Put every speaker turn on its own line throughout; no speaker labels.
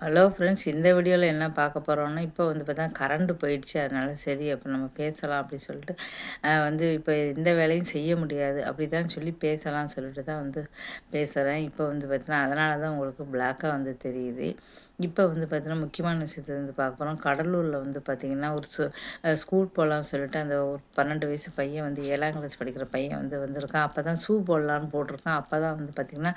Hello friends இந்த வீடியோவில் என்ன பார்க்க போகிறோன்னா இப்போ வந்து பார்த்தா கரண்ட்டு போயிடுச்சு அதனால் சரி அப்போ நம்ம பேசலாம் அப்படி சொல்லிட்டு வந்து இப்போ இந்த வேலையும் செய்ய முடியாது அப்படி தான் சொல்லி பேசலாம்னு சொல்லிட்டு தான் வந்து பேசுகிறேன் இப்போ வந்து பார்த்தீங்கன்னா அதனால தான் உங்களுக்கு பிளாக்காக வந்து தெரியுது. இப்போ வந்து பார்த்திங்கன்னா முக்கியமான விஷயத்தை வந்து பார்க்க போகிறோம் கடலூரில் வந்து பார்த்திங்கன்னா ஒரு சு ஸ்கூல் போகலான்னு சொல்லிட்டு அந்த ஒரு பன்னெண்டு வயசு பையன் வந்து ஏழாம் கிளாஸ் படிக்கிற பையன் வந்து வந்திருக்கான். அப்போ தான் ஷூ போடலான்னு போட்டிருக்கான். அப்போ தான் வந்து பார்த்திங்கன்னா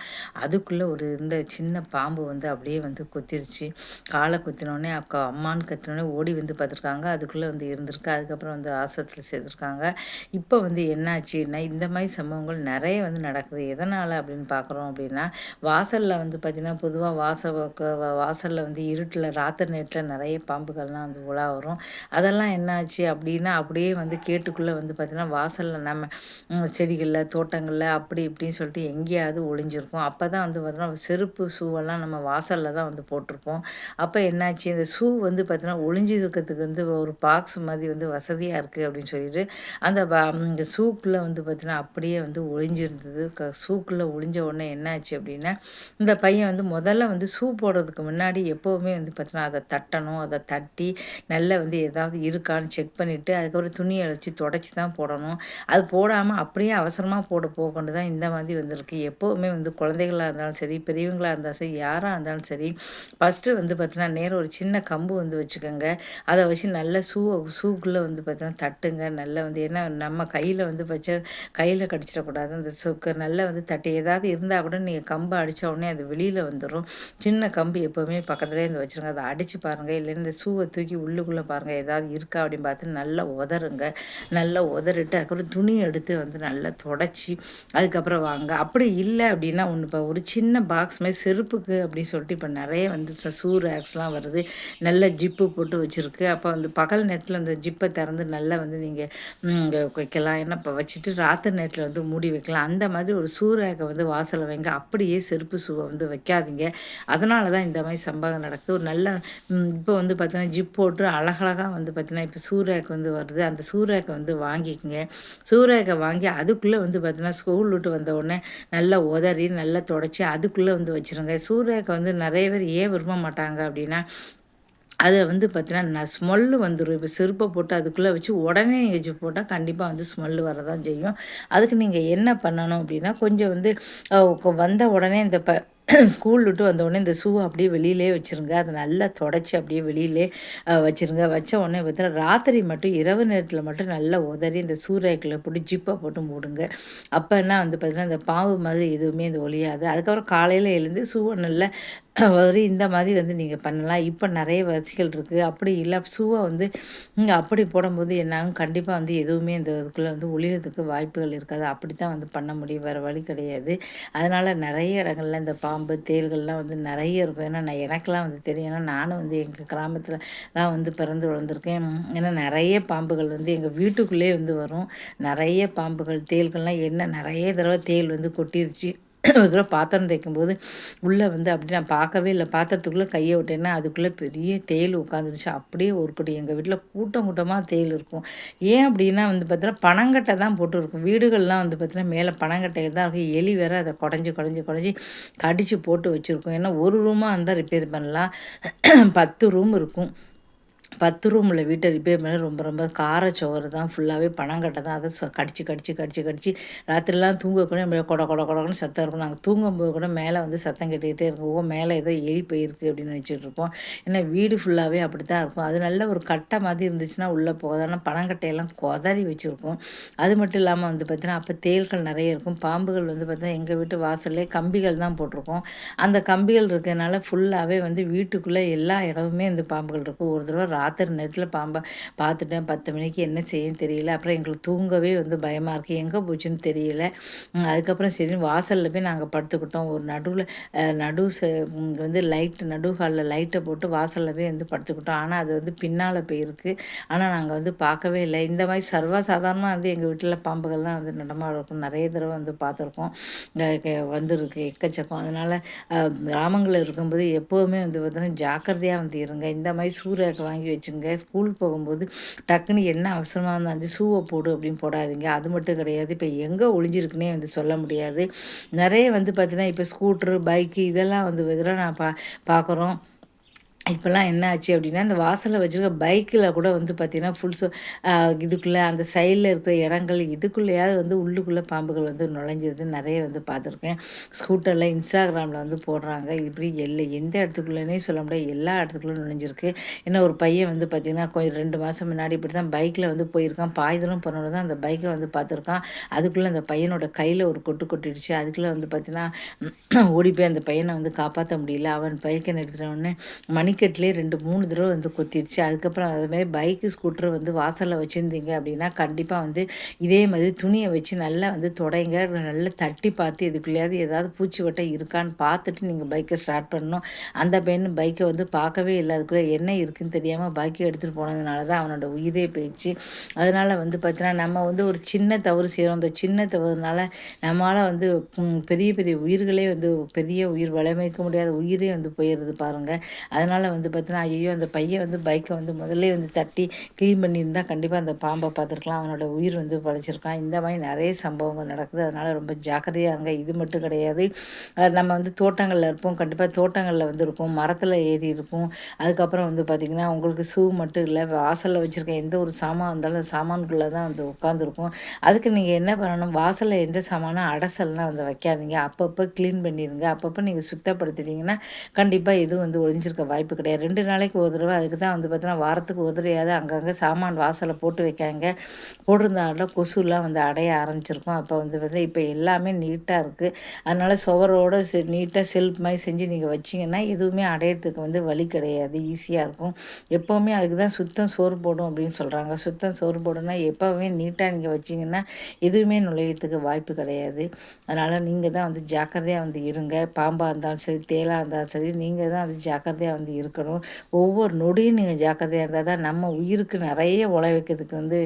அதுக்குள்ளே ஒரு இந்த சின்ன பாம்பு வந்து அப்படியே வந்து கொத்திருச்சு. காலை குத்தினோடனே அக்கா அம்மான்னு கத்தினோடனே ஓடி வந்து பார்த்துருக்காங்க. அதுக்குள்ளே வந்து இருந்திருக்கு. அதுக்கப்புறம் வந்து ஆஸ்பத்திரியில் சேர்த்துருக்காங்க. இப்போ வந்து என்னாச்சுன்னா இந்த மாதிரி சம்பவங்கள் நிறைய வந்து நடக்குது. எதனால் அப்படின்னு பார்க்குறோம் அப்படின்னா வாசலில் வந்து பார்த்திங்கன்னா பொதுவாக வாச வாசலில் வந்து இருட்டில் ராத்திரி நேரத்தில் நிறைய பாம்புகள்லாம் வந்து உலா வரும் அதெல்லாம் என்னாச்சு அப்படின்னா அப்படியே வந்து கேட்டுக்குள்ளே வந்து பார்த்திங்கன்னா வாசலில் நம்ம செடிகளில் தோட்டங்களில் அப்படி இப்படின்னு சொல்லிட்டு எங்கேயாவது ஒளிஞ்சிருக்கும். அப்போ தான் வந்து பார்த்தோன்னா செருப்பு ஷூவெல்லாம் நம்ம வாசலில் தான் வந்து போட்டிருப்போம். அப்போ என்னாச்சு? இந்த ஷூ வந்து பார்த்தீங்கன்னா ஒளிஞ்சிருக்கிறதுக்கு வந்து ஒரு பாக்ஸ் மாதிரி வந்து வசதியாக இருக்குது அப்படின்னு சொல்லிட்டு அந்த ப- இந்த ஷூக்குள்ளே வந்து பார்த்தீங்கன்னா அப்படியே வந்து ஒளிஞ்சிருந்தது. க ஷூக்குள்ளே ஒளிஞ்ச உடனே என்னாச்சு அப்படின்னா இந்த பையன் வந்து முதல்ல வந்து ஷூ போடுறதுக்கு முன்னாடி எப்போவுமே வந்து பார்த்தீங்கன்னா அதை தட்டணும் அதை தட்டி நல்லா வந்து ஏதாவது இருக்கான்னு செக் பண்ணிவிட்டு அதுக்கப்புறம் துணியை வச்சு தொடச்சி தான் போடணும். அது போடாமல் அப்படியே அவசரமாக போட போகொண்டு தான் இந்த மாதிரி வந்திருக்கு. எப்போவுமே வந்து குழந்தைகளாக இருந்தாலும் சரி பெரியவங்களாக இருந்தாலும் சரி யாராக இருந்தாலும் சரி ஃபஸ்ட்டு வந்து பார்த்தீங்கன்னா நேரம் ஒரு சின்ன கம்பு வந்து வச்சுக்கோங்க. அதை வச்சு நல்ல சூ ஷூக்குள்ளே வந்து பார்த்தீங்கன்னா தட்டுங்க. நல்லா வந்து ஏன்னா நம்ம கையில் வந்து வச்ச கையில் கடிச்சிடக்கூடாது. அந்த சுக்கு நல்லா வந்து தட்டி ஏதாவது இருந்தால் கூட நீங்கள் கம்பை அடித்த உடனே அது வெளியில் வந்துடும் சின்ன கம்பு எப்போவுமே பக்கத்துலேயே இருந்து வச்சுருங்க. அதை அடித்து பாருங்கள் இல்லை இந்த ஷூவை தூக்கி உள்ளுக்குள்ளே பாருங்கள் ஏதாவது இருக்கா அப்படின்னு பார்த்து நல்லா உதறுங்க. நல்லா உதறிட்டு அதுக்கப்புறம் துணி எடுத்து வந்து நல்லா தொடச்சி அதுக்கப்புறம் வாங்க. அப்படி இல்லை அப்படின்னா ஒன்று இப்போ ஒரு சின்ன பாக்ஸ் மாதிரி செருப்புக்கு அப்படின்னு சொல்லிட்டு இப்போ நிறைய வந்து சூ ஷூ ரேக்ஸ்லாம் வருது. நல்ல ஜிப்பு போட்டு வச்சுருக்கு. அப்போ வந்து பகல் நேரத்தில் அந்த ஜிப்பை திறந்து நல்லா வந்து நீங்கள் வைக்கலாம். ஏன்னா இப்போ வச்சுட்டு ராத்திரி நேரத்தில் வந்து மூடி வைக்கலாம். அந்த மாதிரி ஒரு ஷூ ரேக்கை வந்து வாசலில் வைங்க. அப்படியே செருப்பு சூவை வந்து வைக்காதீங்க. அதனால தான் இந்த மாதிரி சம்பவம் நடக்குது. ஒரு நல்ல இப்போ வந்து பார்த்தீங்கன்னா ஜிப் போட்டு அழகழகாக வந்து பார்த்தீங்கன்னா இப்போ சூறாக்கு வந்து வருது. அந்த சூறாக்கை வந்து வாங்கிக்கோங்க. சூறாக்கை வாங்கி அதுக்குள்ளே வந்து பார்த்தீங்கன்னா ஸ்கூல் விட்டு வந்த உடனே நல்லா உதறி நல்லா தொடச்சி அதுக்குள்ளே வந்து வச்சுருங்க. சூறாக்கை வந்து நிறைய பேர் ஏன் விரும்ப மாட்டாங்க அப்படின்னா அதில் வந்து பார்த்தீங்கன்னா ஸ்மெல்லு வந்துடும் இப்போ செருப்பை போட்டு அதுக்குள்ளே வச்சு உடனே நீங்கள் ஜிப் போட்டால் கண்டிப்பாக வந்து ஸ்மெல்லு வரதான் செய்யும். அதுக்கு நீங்கள் என்ன பண்ணணும் அப்படின்னா கொஞ்சம் வந்து வந்த உடனே இந்த ப ஸ்கூல் விட்டு வந்த உடனே இந்த ஷூவை அப்படியே வெளியிலே வச்சுருங்க. அதை நல்லா தொடச்சி அப்படியே வெளியிலே வச்சுருங்க வச்சிருங்க. வச்ச உடனே பார்த்தீங்கன்னா ராத்திரி மட்டும் இரவு நேரத்தில் மட்டும் நல்லா உதறி இந்த சூறாய்க்கில் போட்டு ஜிப்பை போட்டு மூடுங்க. அப்போன்னா வந்து பார்த்தீங்கன்னா இந்த பாம்பு மாதிரி எதுவுமே இந்த ஒழியாது அதுக்கப்புறம் காலையில் எழுந்து ஷூவை நல்லா ஒரு இந்த மாதிரி வந்து நீங்கள் பண்ணலாம். இப்போ நிறைய வசதிகள் இருக்குது அப்படி இல்லை ஷூவை வந்து நீங்கள் அப்படி போடும்போது என்னாகும்? கண்டிப்பாக வந்து எதுவுமே இந்த இதுக்குள்ளே வந்து ஒளியறதுக்கு வாய்ப்புகள் இருக்காது. அப்படி தான் வந்து பண்ண முடியும். வேறு வழி கிடையாது. அதனால் நிறைய இடங்கள்ல இந்த பாம்பு தேள்கள்லாம் வந்து நிறைய இருக்கும். ஏன்னா நான் எனக்கெல்லாம் வந்து தெரியும். ஏன்னா நானும் வந்து எங்கள் கிராமத்தில் தான் வந்து பிறந்து வளர்ந்துருக்கேன். ஏன்னா நிறைய பாம்புகள் வந்து எங்கள் வீட்டுக்குள்ளே வந்து வரும். நிறைய பாம்புகள் தேள்கள்லாம் என்ன நிறைய தடவை தேள் வந்து கொட்டிருச்சு. ஒரு தடவை பாத்திரம் தேய்க்கும்போது உள்ளே வந்து அப்படி நான் பார்க்கவே இல்லை. பாத்திரத்துக்குள்ளே கையை விட்டேன்னா அதுக்குள்ளே பெரிய தேயில் உட்காந்துருச்சு அப்படியே ஒரு கொடி. எங்கள் வீட்டில் கூட்டம் கூட்டமாக தேயில் இருக்கும். ஏன் அப்படின்னா வந்து பார்த்தீங்கன்னா பனங்கட்டை தான் போட்டு இருக்கும் வீடுகள்லாம் வந்து பார்த்தீங்கன்னா மேலே பனங்கட்டையில் தான் இருக்கும். எலி வேற அதை குடஞ்சி குடஞ்சி குடஞ்சி கடிச்சு போட்டு வச்சுருக்கோம். ஏன்னா ஒரு ரூமாக இருந்தால் ரிப்பேர் பண்ணலாம். பத்து ரூம் இருக்கும். பத்து ரூமில் வீட்டை ரிப்பேர் பண்ண ரொம்ப ரொம்ப கார சோறு தான் ஃபுல்லாகவே பனங்கட்டை தான் அதை கடிச்சு கடிச்சு கடிச்சு கடிச்சு ராத்திரிலாம் தூங்கக்கூட நம்ம கொட கொட கொடன்னு சத்தம் இருக்கும். நாங்கள் தூங்கும்போது கூட மேலே வந்து சத்தம் கேட்டுக்கிட்டே இருக்கும் ஓ மேலே ஏதோ எலி போயிருக்கு அப்படின்னு நினச்சிட்டு இருப்போம். ஏன்னா வீடு ஃபுல்லாகவே அப்படி தான் இருக்கும். அது நல்ல ஒரு கட்டை மாதிரி இருந்துச்சுன்னா உள்ளே போகாது. ஆனால் பனங்கட்டையெல்லாம் கொதறி வச்சுருக்கோம். அது மட்டும் இல்லாமல் வந்து பார்த்திங்கன்னா அப்போ தேள்கள் நிறைய இருக்கும். பாம்புகள் வந்து பார்த்திங்கன்னா எங்கள் வீட்டு வாசல்லே கம்பிகள் தான் போட்டிருக்கோம். அந்த கம்பிகள் இருக்கிறதுனால ஃபுல்லாகவே வந்து வீட்டுக்குள்ளே எல்லா இடமுமே இந்த பாம்புகள் இருக்கும். ஒரு தடவை பார்த்துற நேரத்தில் பாம்பை பார்த்துட்டேன் பத்து மணிக்கு என்ன செய்யும் தெரியல. அப்புறம் எங்களுக்கு தூங்கவே வந்து பயமாக இருக்குது எங்கே போச்சுன்னு தெரியல. அதுக்கப்புறம் சரி வாசலில் போய் நாங்கள் படுத்துக்கிட்டோம். ஒரு நடுவில் நடு வந்து லைட்டு நடு ஹாலில் லைட்டை போட்டு வாசலில் போய் வந்து படுத்துக்கிட்டோம். ஆனால் அது வந்து பின்னால் போயிருக்கு. ஆனால் நாங்கள் வந்து பார்க்கவே இல்லை. இந்த மாதிரி சர்வசாதாரணமாக வந்து எங்கள் வீட்டில் பாம்புகள்லாம் வந்து நடமாட இருக்கும் நிறைய தடவை வந்து பார்த்துருக்கோம் வந்துருக்கு வந்திருக்கு எக்கச்சக்கம். அதனால் கிராமங்களில் இருக்கும்போது எப்போவுமே வந்து பார்த்தீங்கன்னா ஜாக்கிரதையாக வந்து இருங்க. இந்த மாதிரி சூறாக்கு வாங்கி வச்சுங்க ஸ்கூல் போகும்போது டக்குன்னு என்ன அவசரமாக இருந்தாலும் ஷூவை போடு அப்படின்னு போடாதீங்க. அது மட்டும் கிடையாது. இப்போ எங்கே ஒளிஞ்சிருக்குன்னே வந்து சொல்ல முடியாது. நிறைய வந்து பார்த்தீங்கன்னா இப்போ ஸ்கூட்ரு பைக்கு இதெல்லாம் வந்து இதெல்லாம் நான் பா பார்க்குறோம். இப்போல்லாம் என்ன ஆச்சு அப்படின்னா இந்த வாசலில் வச்சுருக்க பைக்கில் கூட வந்து பார்த்திங்கன்னா ஃபுல் இதுக்குள்ளே அந்த சைடில் இருக்கிற இடங்கள் இதுக்குள்ளேயாவது வந்து உள்ளுக்குள்ளே பாம்புகள் வந்து நுழைஞ்சிருது நிறைய வந்து பார்த்துருக்கேன் ஸ்கூட்டரில் இன்ஸ்டாகிராமில் வந்து போடுறாங்க. இப்படி எல்லா எந்த இடத்துக்குள்ளேனே சொல்ல முடியாது. எல்லா இடத்துக்குள்ளே நுழைஞ்சிருக்கு. ஏன்னா ஒரு பையன் வந்து பார்த்திங்கன்னா கொஞ்சம் ரெண்டு மாதம் முன்னாடி இப்படி தான் பைக்கில் வந்து போயிருக்கான். பாய்தலும் பண்ணோட தான் அந்த பைக்கை வந்து பார்த்துருக்கான் அதுக்குள்ளே அந்த பையனோட கையில் ஒரு கொட்டு கொட்டிடுச்சு. அதுக்குள்ளே வந்து பார்த்திங்கன்னா ஓடி போய் அந்த பையனை வந்து காப்பாற்ற முடியல. அவன் பைக்கை நிறுத்தினோடனே மணிக்கு படிக்கட்டிலே ரெண்டு மூணு தடவை வந்து கொத்திடுச்சு அதுக்கப்புறம் அதுமாதிரி பைக்கு ஸ்கூட்டர் வந்து வாசலில் வச்சுருந்தீங்க அப்படின்னா கண்டிப்பாக வந்து இதே மாதிரி துணியை வச்சு நல்லா வந்து தொடைங்க. நல்லா தட்டி பார்த்து இதுக்குள்ளேயாவது ஏதாவது பூச்சி வட்டை இருக்கான்னு பார்த்துட்டு நீங்கள் பைக்கை ஸ்டார்ட் பண்ணணும். அந்த பையன் பைக்கை வந்து பார்க்கவே இல்லை. அதுக்குள்ளே என்ன இருக்குதுன்னு தெரியாமல் பைக்கை எடுத்துகிட்டு போனதுனால தான் அவனோட உயிரே போயிடுச்சு. அதனால் வந்து பார்த்தீங்கன்னா நம்ம வந்து ஒரு சின்ன தவறு செய்கிறோம் அந்த சின்ன தவறுனால நம்மளால் வந்து பெரிய பெரிய உயிர்களே வந்து பெரிய உயிர் வளமைக்க முடியாத உயிரே வந்து போயிடுது பாருங்கள் அதனால் அதனால் வந்து பார்த்தீங்கன்னா ஐயோ அந்த பையன் வந்து பைக்கை வந்து முதல்ல வந்து தட்டி க்ளீன் பண்ணியிருந்தால் கண்டிப்பாக அந்த பாம்பை பார்த்துருக்கலாம். அவனோட உயிர் வந்து பழிச்சிருக்கான் இந்த மாதிரி நிறைய சம்பவங்கள் நடக்குது. அதனால் ரொம்ப ஜாக்கிரதையாக இருங்க. இது மட்டும் கிடையாது. நம்ம வந்து தோட்டங்களில் இருப்போம். கண்டிப்பாக தோட்டங்களில் வந்து இருப்போம் மரத்தில் ஏறி இருக்கும். அதுக்கப்புறம் வந்து பார்த்திங்கன்னா உங்களுக்கு ஷூ மட்டும் இல்லை வாசலில் வச்சுருக்க எந்த ஒரு சாமான் இருந்தாலும் சாமான்குள்ளே தான் வந்து உட்காந்துருக்கும் அதுக்கு நீங்கள் என்ன பண்ணணும்? வாசலில் எந்த சாமானும் அடசல்லாம் வந்து வைக்காதீங்க. அப்பப்போ க்ளீன் பண்ணிடுங்க அப்பப்போ நீங்கள் சுத்தப்படுத்திட்டீங்கன்னா கண்டிப்பாக எதுவும் வந்து ஒழிஞ்சிருக்க வாய்ப்பு கிடையாது. ரெண்டு நாளைக்கு ஒரு தடவை அதுக்கு தான் வந்து பார்த்தீங்கன்னா வாரத்துக்கு ஒரு தடவையாவது அங்கங்கே சாமான் வாசலில் போட்டு வைக்காங்க. போட்டிருந்தாலும் கொசுலாம் வந்து அடைய ஆரம்பிச்சிருக்கும். அப்போ வந்து பார்த்தீங்கன்னா இப்போ எல்லாமே நீட்டாக இருக்குது அதனால் சுவரோடு செ நீட்டாக செல்ஃப் மாதிரி செஞ்சு நீங்கள் வச்சிங்கன்னா எதுவுமே அடையிறதுக்கு வந்து வழி கிடையாது. ஈஸியாக இருக்கும். எப்போவுமே அதுக்கு தான் சுத்தம் சோறு போடும் அப்படின்னு சொல்கிறாங்க சுத்தம் சோறு போடும்னா எப்போவுமே நீட்டாக நீங்கள் வச்சிங்கன்னா எதுவுமே நுழையத்துக்கு வாய்ப்பு கிடையாது. அதனால் நீங்கள் தான் வந்து ஜாக்கிரதையாக வந்து இருங்க. பாம்பாக இருந்தாலும் சரி தேலாக இருந்தாலும் சரி நீங்கள் தான் வந்து ஜாக்கிரதையாக வந்து இருக்கணும். ஒவ்வொரு நொடியும் நீங்கள் ஜாக்கிரதையாக இருந்தால் தான் நம்ம உயிருக்கு நிறைய உழை வைக்கிறதுக்கு வந்து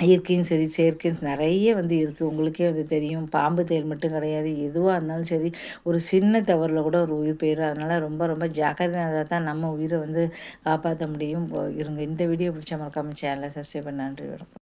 இயற்கையும் சரி செயற்கையும் நிறைய வந்து இருக்குது உங்களுக்கே வந்து தெரியும். பாம்பு தேர் மட்டும் கிடையாது. எதுவாக இருந்தாலும் சரி ஒரு சின்ன தவறில் கூட ஒரு உயிர் போயிடும் அதனால் ரொம்ப ரொம்ப ஜாக்கிரதையாக தான் நம்ம உயிரை வந்து காப்பாற்ற முடியும். இருங்க இந்த வீடியோ பிடிச்ச மறக்காமல் சேனலை சப்ஸ்கிரைப் பண்ண. நன்றி வணக்கம்.